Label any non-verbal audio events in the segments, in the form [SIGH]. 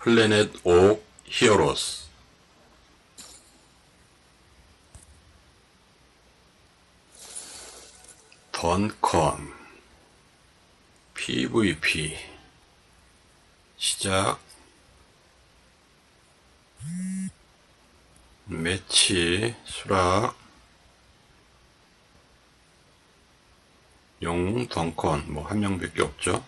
플래넷 오 히어로스. 던컨 PVP 시작. 매치 수락. 영웅 덩컨 뭐 한 명밖에 없죠?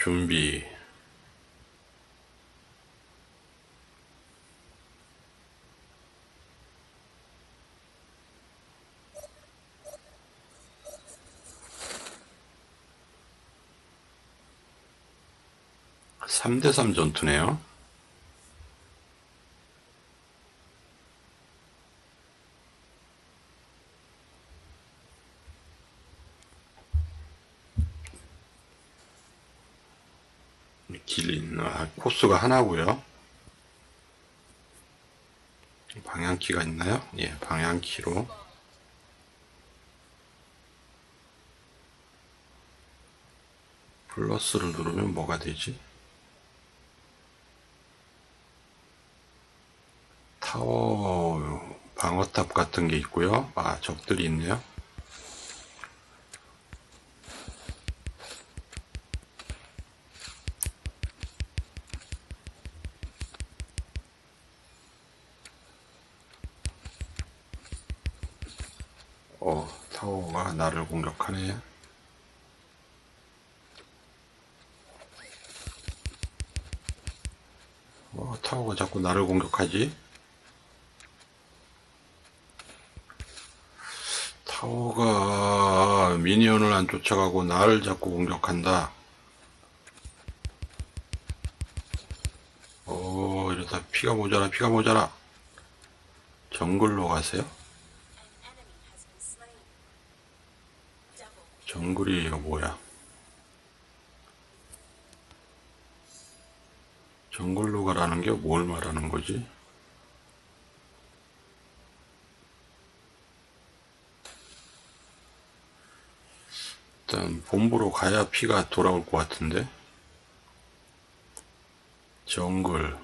준비 삼대삼 전투네요. 길인, 아, 코스가 하나고요 방향키가 있나요? 예, 방향키로. 플러스를 누르면 뭐가 되지? 타워 방어탑 같은 게 있고요. 아, 적들이 있네요. 어, 타워가 나를 공격하네. 어, 타워가 자꾸 나를 공격하지? 타워가 미니언을 안 쫓아가고 나를 자꾸 공격한다. 오, 이러다 피가 모자라, 피가 모자라. 정글로 가세요? 정글이 이거 뭐야? 정글로 가라는 게 뭘 말하는 거지? 일단 본부로 가야 피가 돌아올 것 같은데 정글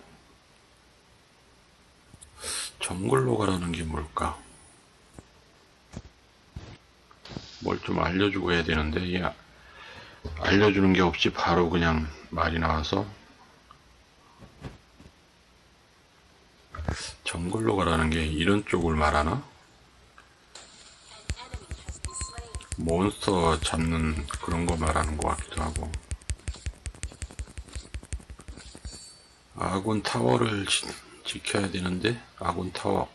정글로 가라는 게 뭘까? 뭘 좀 알려주고 해야 되는데 이게 알려주는 게 없이 바로 그냥 말이 나와서 정글로 가라는 게 이런 쪽을 말하나? 몬스터 잡는 그런 거 말하는 것 같기도 하고. 아군 타워를 지, 지켜야 되는데 아군 타워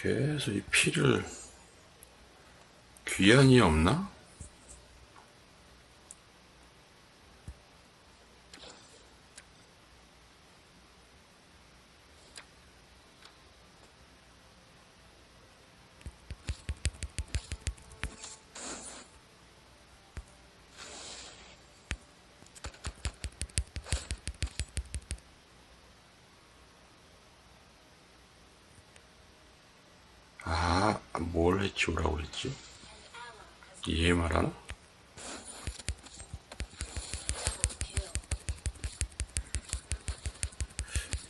계속 이 피를 귀한이 없나? 아, 뭘 해치우라고 그랬지? 이해 말하나?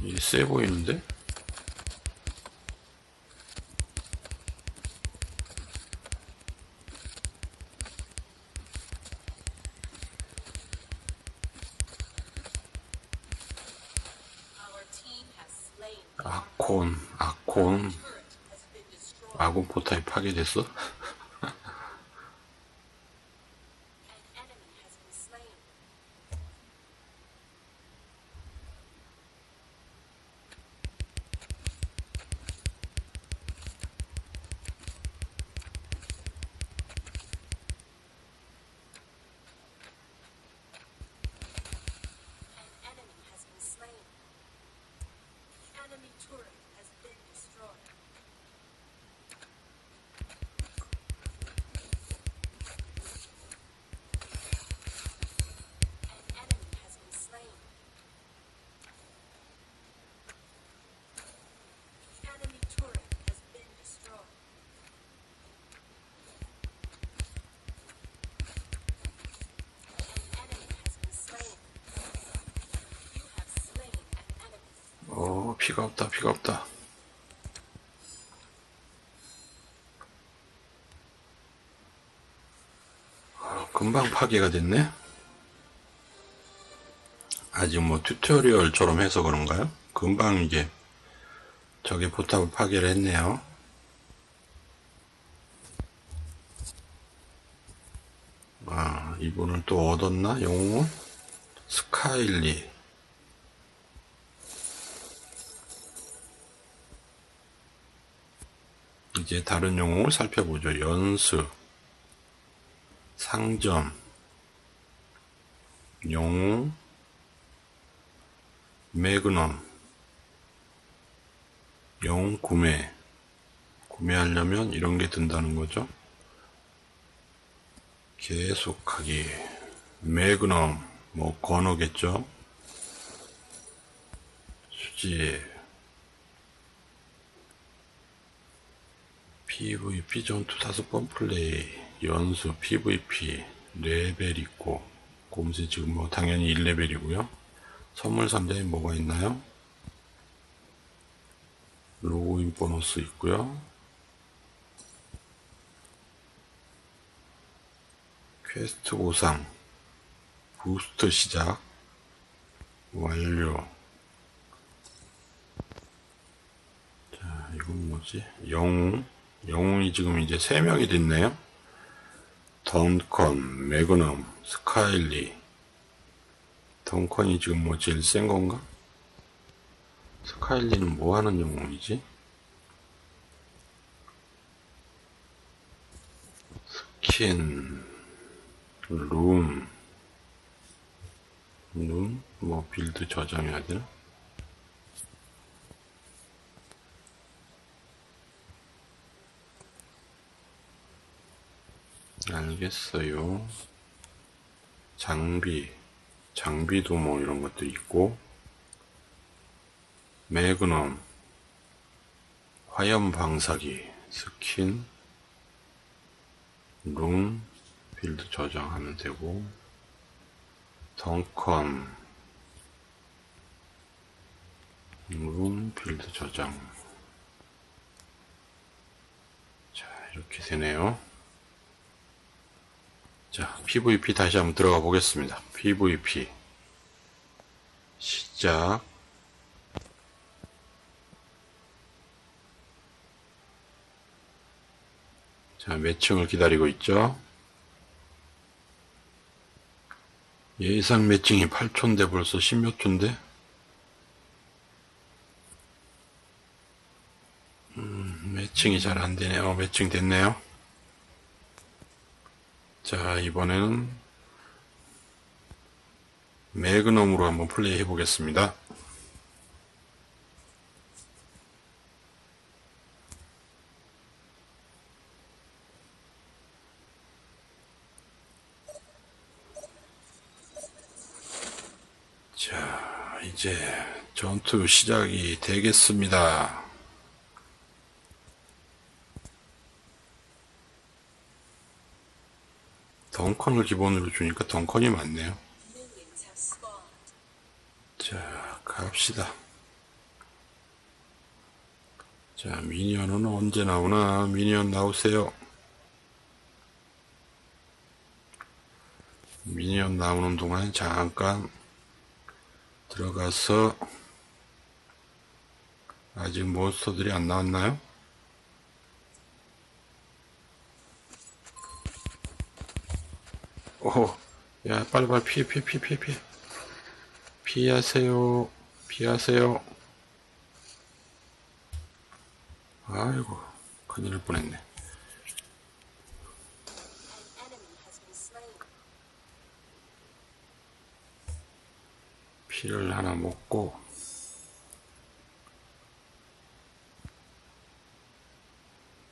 이게 세 보이는데? 아콘, 아콘. 아군 포탑이 파괴됐어? 피가 없다, 피가 없다. 아, 금방 파괴가 됐네? 아직 뭐 튜토리얼처럼 해서 그런가요? 금방 이제 저게 포탑을 파괴를 했네요. 아, 이분을 또 얻었나? 영웅은? 스카일리. 이제 다른 영웅을 살펴보죠. 연수, 상점, 영웅, 매그넘, 영웅 구매. 구매하려면 이런 게 든다는 거죠. 계속하기. 매그넘, 뭐, 건어겠죠. 수집. PVP 전투 다섯 번 플레이. 연수, PVP. 레벨 있고. 곰새 지금 뭐, 당연히 1레벨이고요. 선물 상자에 뭐가 있나요? 로그인 보너스 있고요. 퀘스트 보상 부스트 시작 완료 자 이건 뭐지 영웅 영웅이 지금 이제 3명이 됐네요. 던컨 매그넘 스카일리. 던컨이 지금 뭐 제일 센 건가? 스카일리는 뭐 하는 영웅이지? 스킨 룸, 룸, 뭐 빌드 저장해야 되나? 알겠어요. 장비, 장비도 뭐 이런 것도 있고, 매그넘, 화염 방사기, 스킨, 룸, 빌드 저장하면 되고 덩컨 룸 빌드 저장 자 이렇게 되네요 자 PVP 다시 한번 들어가 보겠습니다 PVP 시작 자 매칭을 기다리고 있죠 예상 매칭이 8초인데 벌써 10몇 초인데? 음, 매칭이 잘 안되네요. 매칭 됐네요. 자, 이번에는 매그넘으로 한번 플레이 해 보겠습니다. 자, 이제 전투 시작이 되겠습니다. 덩컨을 기본으로 주니까 덩컨이 많네요. 자, 갑시다. 자, 미니언은 언제 나오나? 미니언 나오세요. 미니언 나오는 동안 잠깐 들어가서 아직 몬스터들이 안 나왔나요? 오, 야, 빨리 빨리 피해, 피해, 피해, 피해, 피해. 피하세요. 피하세요. 아이고, 큰일 날 뻔했네. 피를 하나 먹고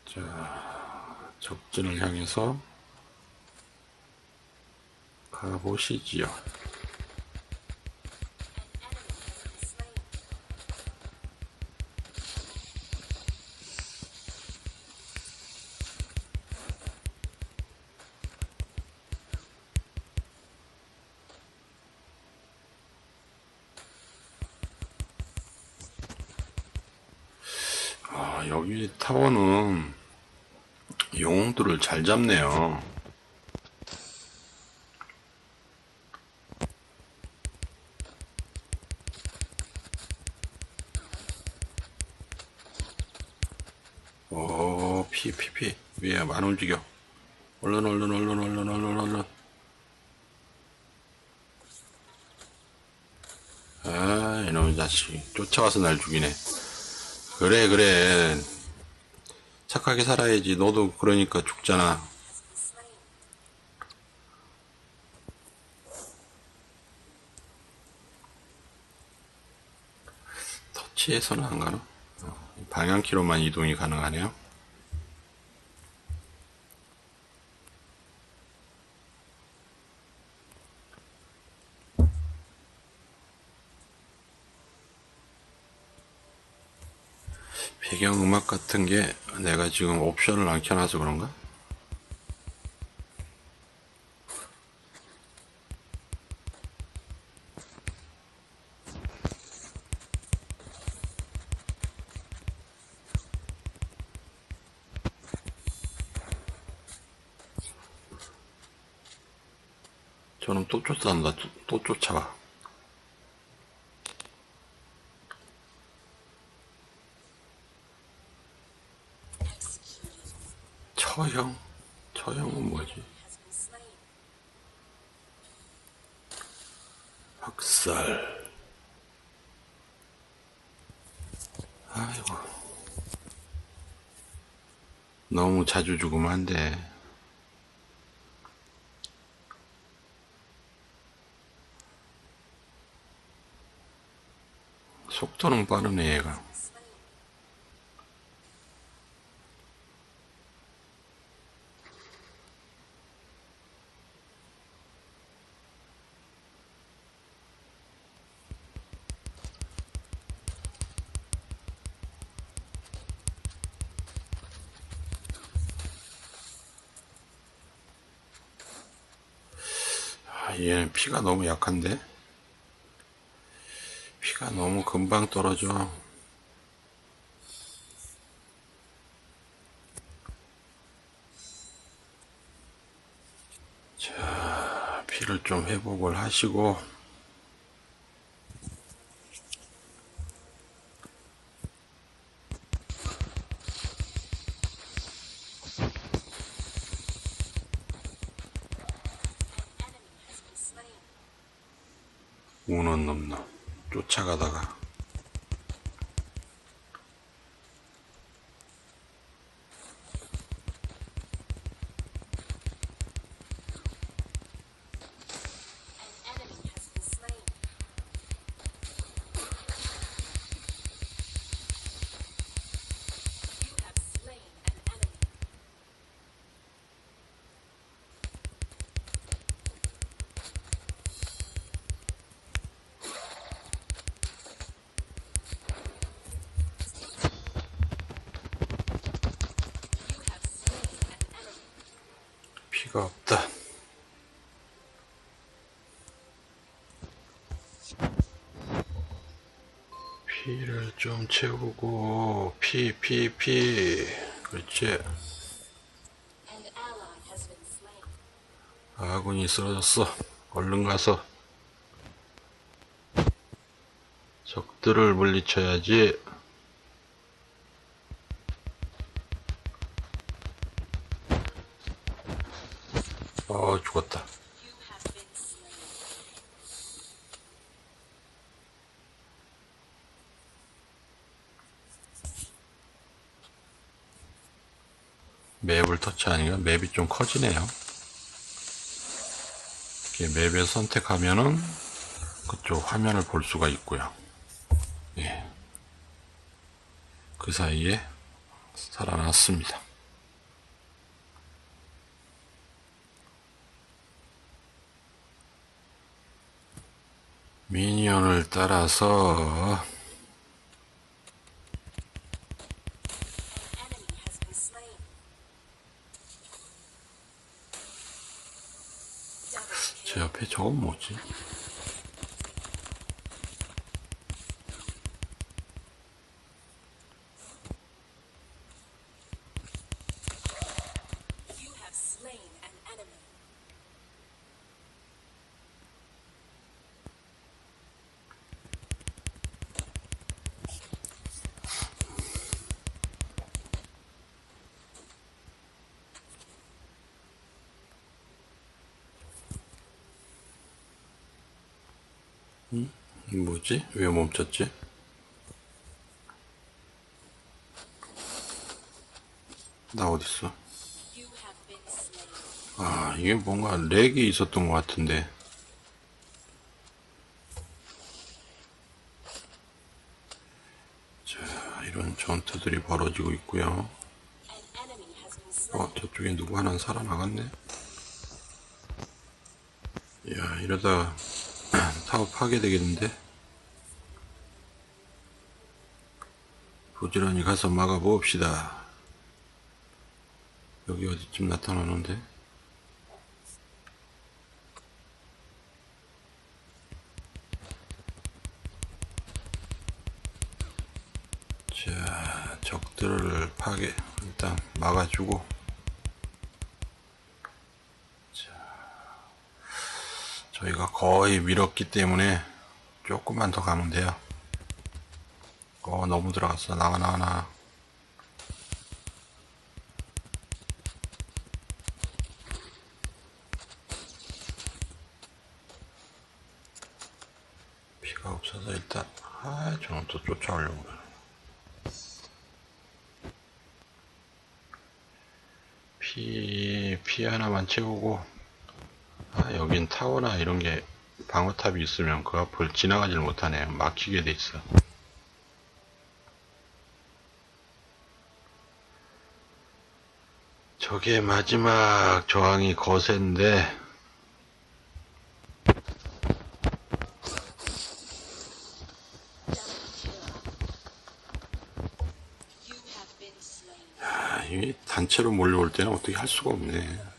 자 적진을 향해서 가보시지요. 아, 여기 타워는 영웅들을 잘 잡네요. 움직여. 얼른, 얼른, 얼른, 얼른, 얼른, 얼른. 아, 이놈의 자식. 쫓아가서 날 죽이네. 그래, 그래. 착하게 살아야지. 너도 그러니까 죽잖아. 터치해서는 안 가나? 어, 방향키로만 이동이 가능하네요. 같은 게 내가 지금 옵션을 안 켜놔서 그런가? 저놈 또 쫓아간다. 또, 또 쫓아가. 처형? 처형은 뭐지? 학살. 아이고. 너무 자주 죽으면 안 돼. 속도는 빠르네, 얘가. 아, 얘는 피가 너무 약한데? 피가 너무 금방 떨어져. 자, 피를 좀 회복을 하시고, 우는 놈놈 쫓아가다가 피가 없다. 피를 좀 채우고 피, 피, 피. 그렇지. 아군이 쓰러졌어. 얼른 가서 적들을 물리쳐야지. 어, 죽었다. You have been slain. 터치하니까 맵이 좀 커지네요. 이렇게 맵에 선택하면은 그쪽 화면을 볼 수가 있고요. 예. 그 사이에 살아났습니다. 미니언을 따라서 옆에 저건 뭐지? 뭐지? 왜 멈췄지? 나 어딨어? 아, 이게 뭔가 렉이 있었던 것 같은데. 자, 이런 전투들이 벌어지고 있고요. 어, 저쪽에 누구 하나 살아나갔네? 야, 이러다 타워 파괴되겠는데? 부지런히 가서 막아봅시다. 여기 어디쯤 나타나는데? 자, 적들을 파괴, 일단 막아주고. 저희가 거의 밀었기 때문에 조금만 더 가면 돼요. 어, 너무 들어갔어. 나가, 나가, 나가. 피가 없어서 일단, 아, 저는 또 쫓아오려고 그래. 피, 피 하나만 채우고, 아, 여긴 타워나 이런 게 방어탑이 있으면 그 앞을 지나가질 못하네요. 막히게 돼 있어. 저게 마지막 저항이 거센데. 아, 이게 단체로 몰려올 때는 어떻게 할 수가 없네.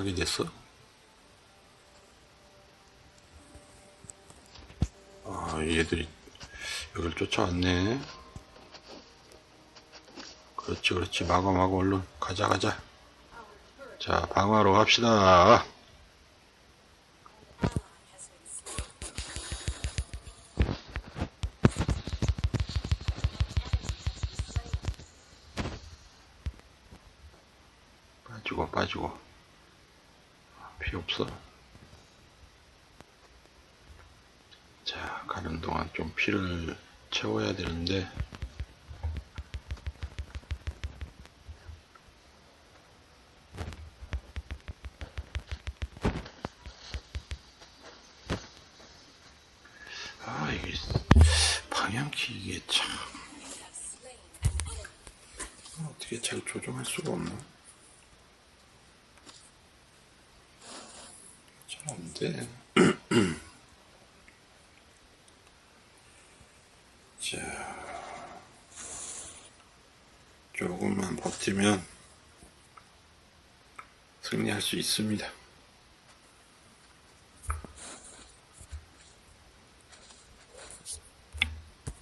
포탑이 파괴됐어? 아, 얘들이 여길 쫓아왔네. 그렇지, 그렇지. 막아, 얼른. 가자, 가자. 자, 방어하러 갑시다. 이게 방향키 이게 참. 어떻게 잘 조정할 수가 없나? 잘 안 돼. [CLEARS THROAT] 자, 조금만 버티면 승리할 수 있습니다.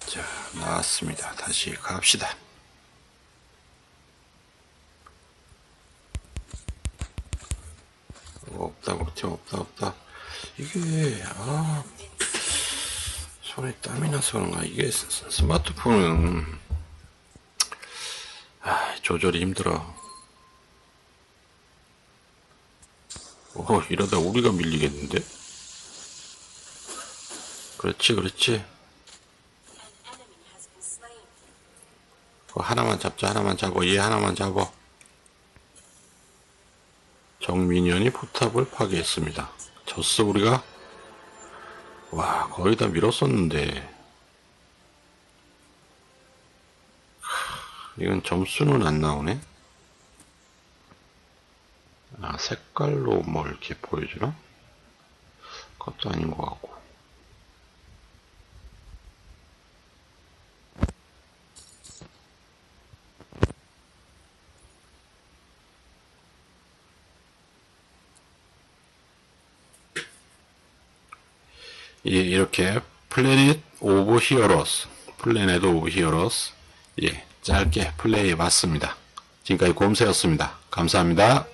자, 나왔습니 다. 다시 갑시다. 없다, 없다, 없다, 없다. 이게, 아, 손에 땀이 나서 그런가. 이게 스마트폰은, 아, 조절이 힘들어. 오, 이러다 우리가 밀리겠는데? 그렇지, 그렇지. 하나만 잡자, 하나만 잡고, 얘 하나만 잡아. 정민현이 포탑을 파괴했습니다. 졌어, 우리가? 와, 거의 다 밀었었는데. 하, 이건 점수는 안 나오네? 아, 색깔로 뭐 이렇게 보여주나? 그것도 아닌 것 같고. 예, 이렇게 플래닛 오브 히어로스, 플래닛 오브 히어로스, 예, 짧게 플레이해 봤습니다. 지금까지 곰새였습니다. 감사합니다.